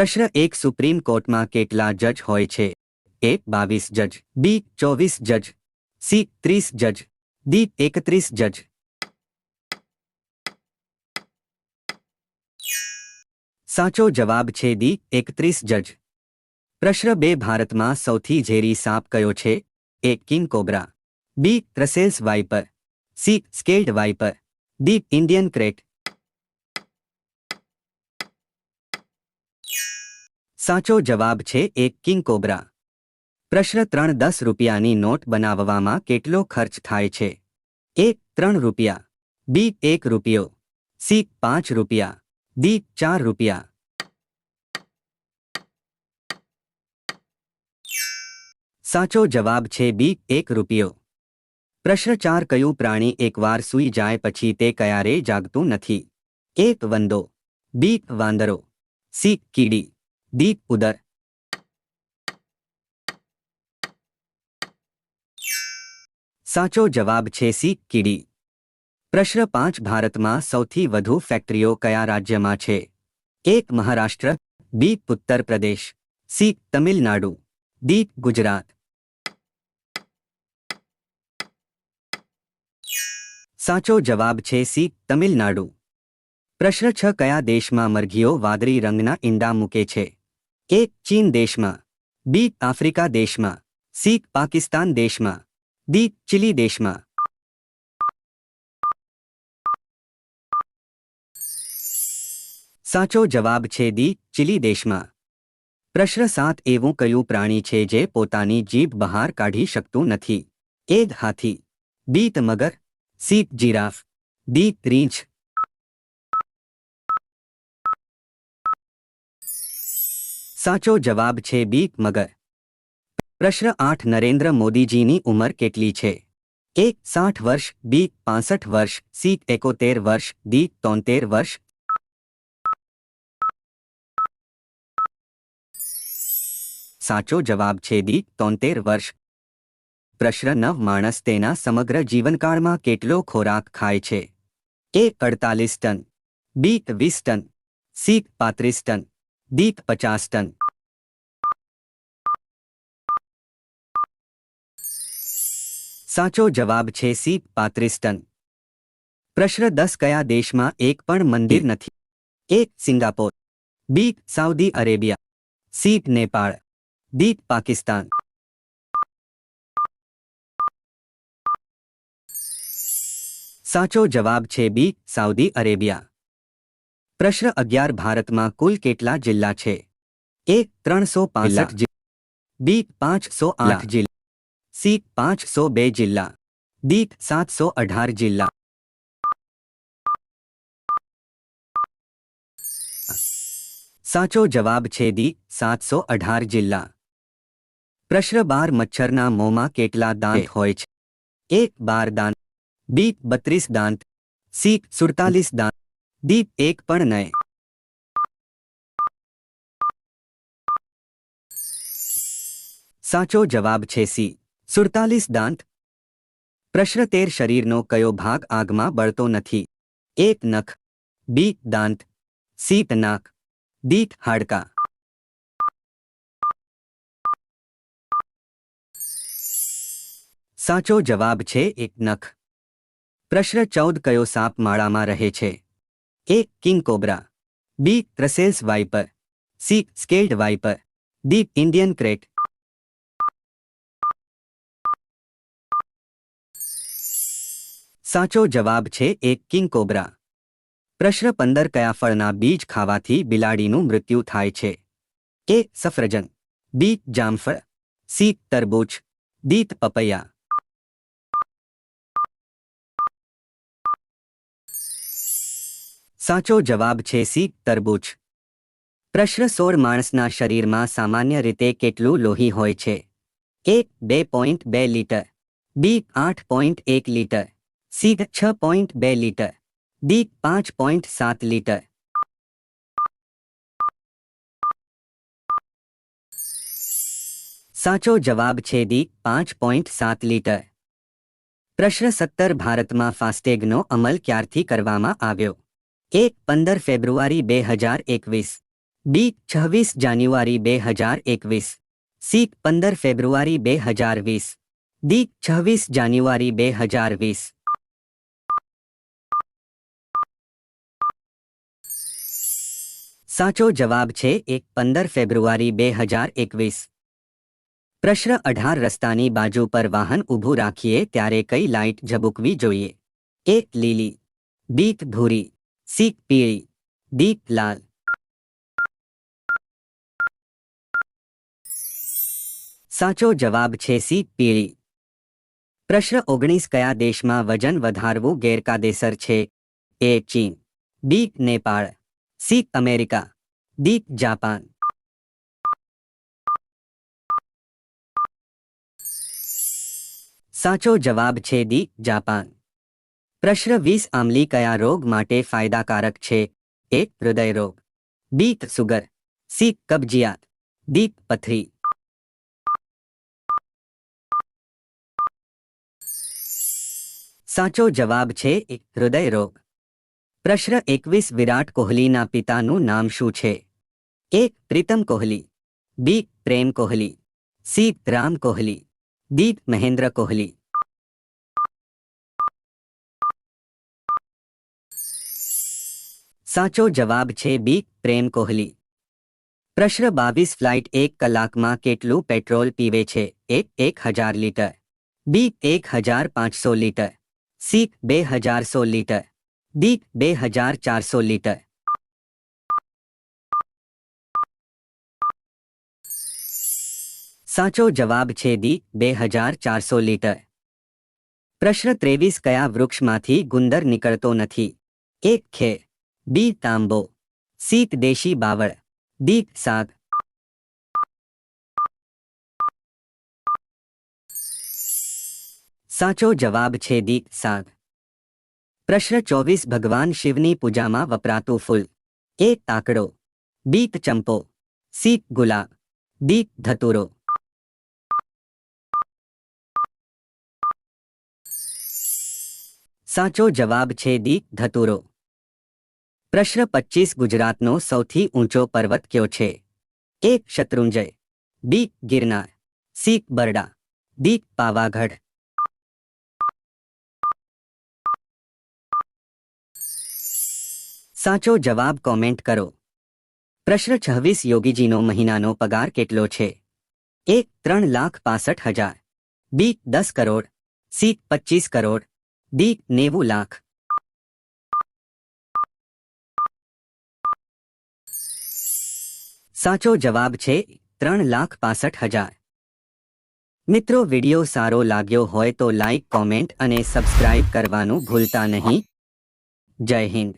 પ્રશ્ન એક સુપ્રીમ કોર્ટમાં કેટલા જજ હોય છે? એ બાવીસ જજ, બી ચોવીસ જજ, સી ત્રીસ જજ, ડી એકત્રીસ જજ. સાચો જવાબ છે દી એકત્રીસ જજ. પ્રશ્ન બે, ભારતમાં સૌથી ઝેરી સાપ કયો છે? A king cobra, B Russell's viper, C scaled viper, D Indian krait સાચો જવાબ છે એક કિંગ કોબ્રા. પ્રશ્ન ત્રણ દસ રૂપિયાની નોટ બનાવવામાં કેટલો ખર્ચ થાય છે? એક ત્રણ રૂપિયા. બી એક રૂપિયો. સી પાંચ રૂપિયા. ડી ચાર રૂપિયા. સાચો જવાબ છે બી એક રૂપિયો. પ્રશ્ન ચાર કયું પ્રાણી એકવાર સૂઈ જાય પછી તે ક્યારે જાગતું નથી? એક વંદો. બી વાંદરો. સી કીડી. ડી ઉદર સાચો જવાબ છે સી કીડી પ્રશ્ન પાંચ ભારતમાં સૌથી વધુ ફેક્ટરીઓ કયા રાજ્યમાં છે એક મહારાષ્ટ્ર બી ઉત્તર પ્રદેશ સી તમિલનાડુ ડી ગુજરાત સાચો જવાબ છે સી તમિલનાડુ પ્રશ્ન છ કયા દેશમાં મરઘીઓ વાદળી રંગના ઈંડા મૂકે છે એક ચીન દેશમાં બી આફ્રિકા દેશમાં સી પાકિસ્તાન દેશમાં ડી ચિલી દેશમાં સાચો જવાબ છે દી ચિલી દેશમાં પ્રશ્ન સાત એવું કયું પ્રાણી છે જે પોતાની જીભ બહાર કાઢી શકતું નથી એ હાથી બી મગર સી જીરાફ ડી રીંછ સાચો જવાબ છે બી મગર. પ્રશ્ન આઠ, નરેન્દ્ર મોદીજીની ઉંમર કેટલી છે? એક સાઠ વર્ષ, બી, પાસઠ વર્ષ, સી, એકોતેર વર્ષ, ડી, તોતેર વર્ષ. સાચો જવાબ છે ડી તોતેર વર્ષ. પ્રશ્ન નવ, માણસ તેના સમગ્ર જીવનકાળમાં કેટલો ખોરાક ખાય છે? એ, અડતાલીસ ટન. બી, વીસ ટન. સી, પાંત્રીસ ટન. ડી પચાસ ટન સાચો જવાબ છે સી પાંત્રીસ ટન પ્રશ્ન દસ કયા દેશમાં એક પણ મંદિર નથી એક Singapore B Saudi Arabia C Nepal D Pakistan સાચો જવાબ છે બી સાઉદી અરેબિયા પ્રશ્ન અગિયાર ભારતમાં કુલ કેટલા જિલ્લા છે? એ ત્રણસો પાસઠ બી પાંચસો આઠ જિલ્લા. સી પાંચસો બે જિલ્લા. ડી સાતસો અઢાર જિલ્લા. સાચો જવાબ છે દી સાતસો અઢાર જિલ્લા. પ્રશ્ન બાર મચ્છરના મોંમાં કેટલા દાંત હોય છે? એક બાર દાંત. બી બત્રીસ દાંત. સી સુડતાલીસ દાંત. ડી એક પણ નય સાચો જવાબ છે સી. સુડતાલીસ દાંત. પ્રશ્ન તેર શરીરનો કયો ભાગ આગમાં બળતો નથી? એક નખ. બી દાંત. સી નાક. દીઠ હાડકા. સાચો જવાબ છે એક નખ. પ્રશ્ન ચૌદ કયો સાપ માળામાં રહે છે? A king cobra B Russell's viper C scaled viper D Indian krait સાચો જવાબ છે એક કિંગ કોબ્રા પ્રશ્ન પંદર કયા ફળના બીજ ખાવાથી બિલાડીનું મૃત્યુ થાય છે? એ સફરજન બી જામફળ સી તરબૂચ ડી પપૈયા સાચો જવાબ છે સી, તરબૂચ. પ્રશ્ન સોળ, માણસના શરીરમાં સામાન્ય રીતે કેટલું લોહી હોય છે? એક બે પોઈન્ટ બે લીટર. બી, આઠ પોઈન્ટ એક લીટર. સી, છ પોઈન્ટ બે લીટર. ડી, પાંચ પોઈન્ટ સાત લીટર. સાચો જવાબ છે ડી, પાંચ પોઈન્ટ સાત લીટર. પ્રશ્ન સત્તર, ભારતમાં ફાસ્ટેગનો અમલ ક્યારથી કરવામાં આવ્યો? એક પંદર ફેબ્રુઆરી બે હજાર એકવીસ બી છવ્વીસ જાન્યુઆરી બે હજાર એકવીસ સી પંદર ફેબ્રુઆરી બે હજાર વીસ ડી છવ્વીસ જાન્યુઆરી બે હજાર વીસ સાચો જવાબ છે એક પંદર ફેબ્રુઆરી બે હજાર એકવીસ પ્રશ્ન અઢાર રસ્તાની બાજુ પર વાહન ઊભું રાખીએ ત્યારે કઈ લાઇટ ઝબૂકવી જોઈએ એ લીલી બી ભૂરી સી પીળી દીપ લાલ સાચો જવાબ છે સી પીળી પ્રશ્ન ઓગણીસ કયા દેશમાં વજન વધારવું ગેરકાયદેસર છે? એ ચીન. B Nepal. C America. D Japan. સાચો જવાબ છે દી જાપાન. પ્રશ્ન વીસ આમલી કયા રોગ માટે ફાયદાકારક છે એ હૃદય રોગ બી સુગર સી કબજિયાત ડી પથરી સાચો જવાબ છે એક હૃદય રોગ પ્રશ્ન એકવીસ વિરાટ કોહલીના પિતાનું નામ શું છે A Pritam Kohli B Prem Kohli C Ram Kohli D Mahendra Kohli સાચો જવાબ છે બી પ્રેમ કોહલી. પ્રશ્ન બાવીસ ફ્લાઇટ એક કલાકમાં કેટલું પેટ્રોલ પીવે છે? એ એક હજાર લીટર. બી, એક હજાર પાંચસો લીટર. સી, બે હજાર સો લીટર. ડી, બે હજાર ચારસો લીટર. સાચો જવાબ છે દી બે હજાર ચારસો લીટર. પ્રશ્ન ત્રેવીસ કયા વૃક્ષમાંથી ગુંદર નીકળતો નથી? એક ખેર બી તાંબો સી દેશી બાવળ ડી સાગ સાચો જવાબ છે દી સાગ પ્રશ્ન ચોવીસ ભગવાન શિવની પૂજામાં વપરાતું ફૂલ એ તાકડો બીત ચંપો સી ગુલાબ દી ધતુરો સાચો જવાબ છે દી ધતુરો પ્રશ્ન પચીસ ગુજરાતનો સૌથી ઊંચો પર્વત કયો છે A Shatrunjay B Girnar C Barda D Pavagadh સાચો જવાબ કોમેન્ટ કરો પ્રશ્ન છવ્વીસ યોગીજીનો મહિનાનો પગાર કેટલો છે એ ત્રણ લાખ પાસઠ હજાર બી દસ કરોડ સી પચીસ કરોડ ડી નેવું લાખ સાચો જવાબ છે ત્રણ લાખ પાસઠ હજાર. મિત્રો, વિડિયો સારો લાગ્યો હોય તો લાઇક કોમેન્ટ અને સબસ્ક્રાઇબ કરવાનું ભૂલતા નહીં. જય હિન્દ.